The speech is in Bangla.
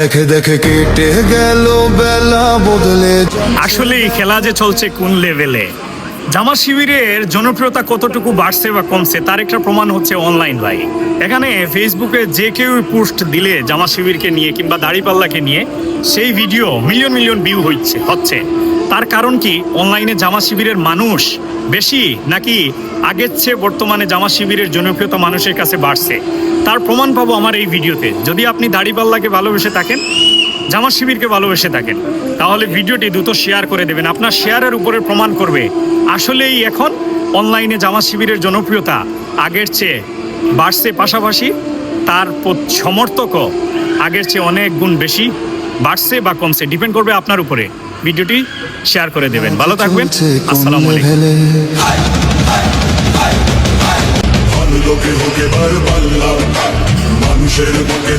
দেখে দেখে, কেটে গেল বেলা, বদলে আসলে খেলা যে চলছে কোন লেভেলে? জামা শিবিরের জনপ্রিয়তা কতটুকু বাড়ছে বা কমছে, তার একটা প্রমাণ হচ্ছে অনলাইন ভাই। এখানে ফেসবুকে যে কেউ পোস্ট দিলে জামা শিবিরকে নিয়ে কিংবা দাড়িপাল্লাকে নিয়ে, সেই ভিডিও মিলিয়ন মিলিয়ন ভিউ হচ্ছে হচ্ছে। তার কারণ কি অনলাইনে জামা শিবিরের মানুষ বেশি নাকি আগের চেয়ে বর্তমানে জামা শিবিরের জনপ্রিয়তা মানুষের কাছে বাড়ছে। তার প্রমাণ পাবো আমার এই ভিডিওতে। যদি আপনি দাড়িপাল্লাকে ভালোবেসে থাকেন জামা শিবিরকে ভালোবেসে থাকেন তাহলে ভিডিওটি দ্রুত শেয়ার করে দেবেন। আপনার শেয়ারের উপরে প্রমাণ করবে আসলেই এখন অনলাইনে জামা শিবিরের জনপ্রিয়তা আগের চেয়ে বাড়ছে পাশাপাশি তার সমর্থকও আগের চেয়ে অনেক গুণ বেশি বাড়ছে বা কমছে। ডিপেন্ড করবে আপনার উপরে। ভিডিওটি শেয়ার করে দেবেন। ভালো থাকবেন। আসসালামু আলাইকুম। লোকে হোকে বার পাল্লা। মানুষের বুকে